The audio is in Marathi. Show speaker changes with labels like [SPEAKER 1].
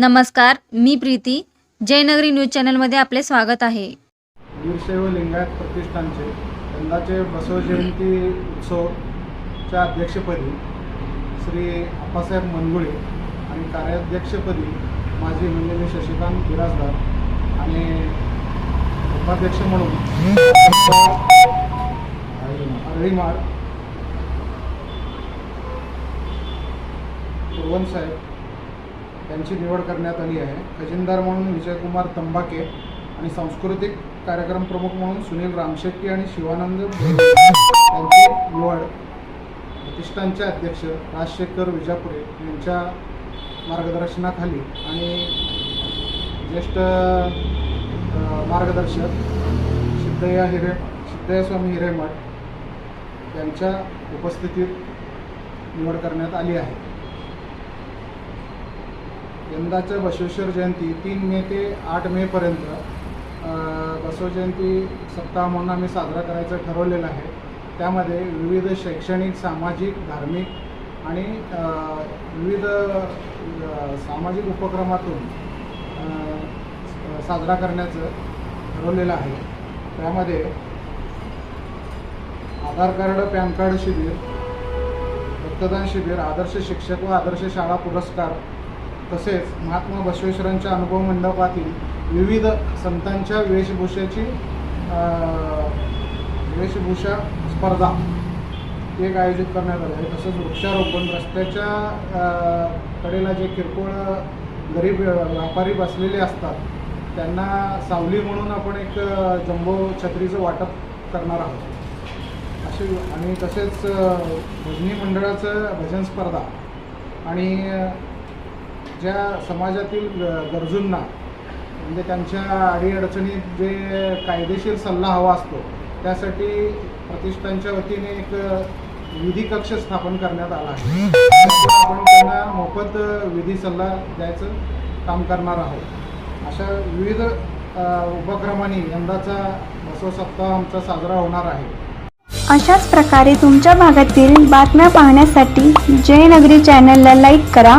[SPEAKER 1] नमस्कार मी प्रीती. जयनगरी न्यूज चॅनलमध्ये आपले स्वागत आहे.
[SPEAKER 2] वीरशैव लिंगायत प्रतिष्ठानचे यंदाचे बसवजयंती उत्सवच्या अध्यक्षपदी श्री आप्पासाहेब मनगुळे आणि कार्याध्यक्षपदी माझी म्हणजे मी शशिकांत बिराजदार आणि उपाध्यक्ष म्हणून हरिमाळ साहेब त्यांची निवड करण्यात आली आहे. खजिनदार म्हणून विजयकुमार तंबाके आणि सांस्कृतिक कार्यक्रम प्रमुख म्हणून सुनील रामशेट्टी आणि शिवानंद यांची निवड प्रतिष्ठानचे अध्यक्ष राजशेखर विजापुरे यांच्या मार्गदर्शनाखाली आणि ज्येष्ठ मार्गदर्शक सिद्धय्या हिरे सिद्धयास्वामी हिरेमठ यांच्या उपस्थितीत निवड करण्यात आली आहे. यंदाचं बसवेश्वर जयंती तीन मे ते आठ मेपर्यंत बसव जयंती सप्ताह म्हणून आम्ही साजरा करायचं ठरवलेलं आहे. त्यामध्ये विविध शैक्षणिक सामाजिक धार्मिक आणि विविध सामाजिक उपक्रमातून साजरा करण्याचं ठरवलेलं आहे. त्यामध्ये आधार कार्ड पॅन कार्ड शिबिर रक्तदान शिबिर आदर्श शिक्षक व आदर्श शाळा पुरस्कार तसेच महात्मा बसवेश्वरांच्या अनुभव मंडपातील विविध संतांच्या वेशभूषेची वेशभूषा स्पर्धा एक आयोजित करण्यात आलं. आहे तसंच वृक्षारोपण रस्त्याच्या कडेला जे किरकोळ गरीब व्यापारी बसलेले असतात त्यांना सावली म्हणून आपण एक जम्बो छत्रीचं वाटप करणार आहोत. असे आणि तसेच भजनी मंडळाचं भजन स्पर्धा आणि ज्या समाजातील ग- गरजूंना म्हणजे त्यांच्या अडीअडचणीत जे कायदेशीर सल्ला हवा असतो त्यासाठी प्रतिष्ठानच्या वतीने एक विधी कक्ष स्थापन करण्यात आला आहे. आपण त्यांना मोफत विधी सल्ला द्यायचं काम करणार आहोत. अशा विविध उपक्रमांनी यंदाचा बसव सप्ताह आमचा साजरा होणार आहे.
[SPEAKER 3] अशाच प्रकारे तुमच्या भागातील बातम्या पाहण्यासाठी जयनगरी चॅनलला लाईक करा.